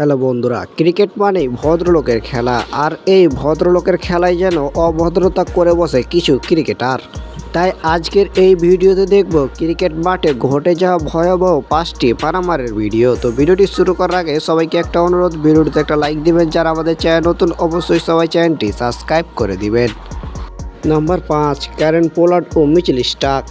Hello বন্ধুরা, cricket মানে ভদ্রলোকের খেলা, আর এই ভদ্রলোকের খেলায় যেন অভদ্রতা করে বসে কিছু ক্রিকেটার। তাই আজকের এই ভিডিওতে দেখব ক্রিকেট মাঠে ঘটে যাওয়া ভয়াবহ পাঁচটি পারামারের ভিডিও। তো ভিডিওটি শুরু করার আগে সবাইকে একটা অনুরোধ, ভিডিওটিতে একটা লাইক দিবেন। যারা আমাদের চ্যানেল নতুন, অবশ্যই সবাই চ্যানেলটি সাবস্ক্রাইব করে দিবেন। নাম্বার পাঁচ, ক্যারেন পোলার্ড ও মিচেল স্টাক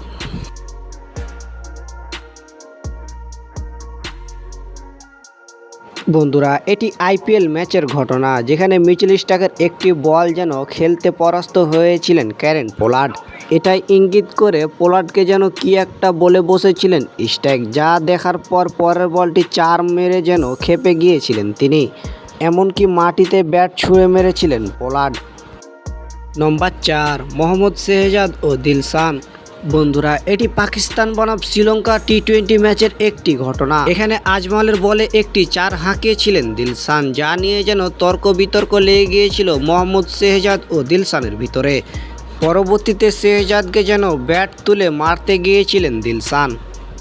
বন্ধুরা, এটি আইপিএল ম্যাচের ঘটনা, যেখানে মিচেল স্টাকের একটি বল যেন খেলতে পরাস্ত হয়েছিলেন ক্যারেন পোলার্ড। এটাই ইঙ্গিত করে পোলার্ডকে যেন কি একটা বলে বসেছিলেন স্ট্যাক যা দেখার পর পরের বলটি চার মেরে যেন খেপে গিয়েছিলেন তিনি। এমনকি মাটিতে ব্যাট ছুঁড়ে মেরেছিলেন পোলার্ড। নম্বর চার, মোহাম্মদ শেহজাদ ও দিলশান। বন্ধুরা, এটি পাকিস্তান বনাম শ্রীলঙ্কা টি টোয়েন্টি ম্যাচের একটি ঘটনা। এখানে আজমলের বলে একটি চার হাঁকিয়েছিলেন দিলশান, যা নিয়ে যেন তর্ক বিতর্ক লেগে গিয়েছিল মোহাম্মদ শেহজাদ ও দিলশানের ভিতরে। পরবর্তীতে শেহজাদকে যেন ব্যাট তুলে মারতে গিয়েছিলেন দিলশান।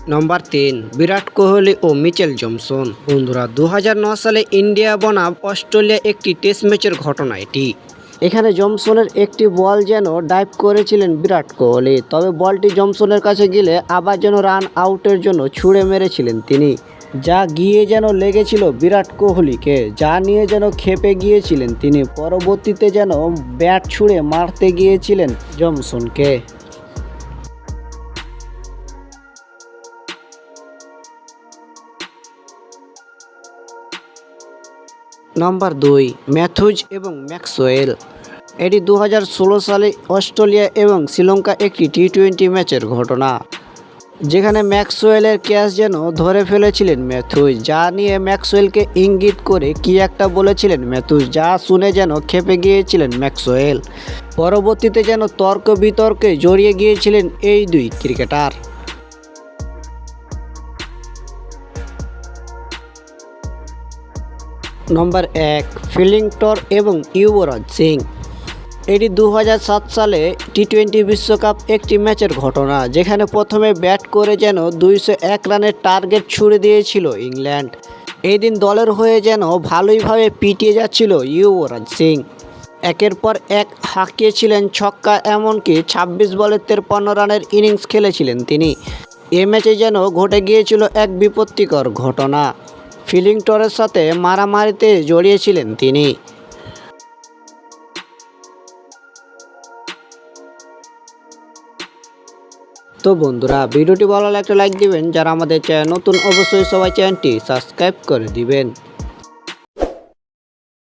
নম্বর তিন, বিরাট কোহলি ও মিচেল জমসন। বন্ধুরা দু সালে ইন্ডিয়া বনাম অস্ট্রেলিয়া একটি টেস্ট ম্যাচের ঘটনা এটি। এখানে জমসনের একটি বল যেন ডাইভ করেছিলেন বিরাট কোহলি। তবে বলটি জমসনের কাছে গেলে আবার যেন রান আউটের জন্য ছুঁড়ে মেরেছিলেন তিনি, যা গিয়ে যেন লেগেছিল বিরাট কোহলিকে, যা নিয়ে যেন খেপে গিয়েছিলেন তিনি। পরবর্তীতে যেন ব্যাট ছুঁড়ে মারতে গিয়েছিলেন জমসনকে। নম্বর দুই, ম্যাথুজ এবং ম্যাক্সওয়েল। এটি দু ষোলো সালে অস্ট্রেলিয়া এবং শ্রীলঙ্কা একটি টি টোয়েন্টি ম্যাচের ঘটনা, যেখানে ম্যাক্সওয়েলের ক্যাচ যেন ধরে ফেলেছিলেন ম্যাথুজ, যা নিয়ে ম্যাক্সওয়েলকে ইঙ্গিত করে কি একটা বলেছিলেন ম্যাথুজ, যা শুনে যেন খেপে গিয়েছিলেন ম্যাক্সওয়েল। পরবর্তীতে যেন তর্ক বিতর্কে জড়িয়ে গিয়েছিলেন এই দুই ক্রিকেটার। নম্বর এক ফিলিংটর এবং ইউবরাজ সিং। এটি দু হাজার সাত সালে টি টোয়েন্টি বিশ্বকাপ একটি ম্যাচের ঘটনা, যেখানে প্রথমে ব্যাট করে যেন দুইশো এক রানের টার্গেট ছুড়ে দিয়েছিল ইংল্যান্ড। এই দিন দলের হয়ে যেন ভালোইভাবে পিটিয়ে যাচ্ছিল ইউবরাজ সিং। একের পর এক হাঁকিয়েছিলেন ছক্কা, এমনকি ছাব্বিশ বলে তেরপন্ন রানের ইনিংস খেলেছিলেন তিনি। এ ম্যাচে যেন ঘটে গিয়েছিল এক বিপত্তিকর ঘটনা। ফিলিংটরের সাথে মারামারিতে জড়িয়েছিলেন তিনি। তো বন্ধুরা, ভিডিওটি ভালো লাগলে একটা লাইক দিবেন। যারা আমাদের চ্যানেল নতুন, অবশ্যই সবাই চ্যানেলটি সাবস্ক্রাইব করে দিবেন।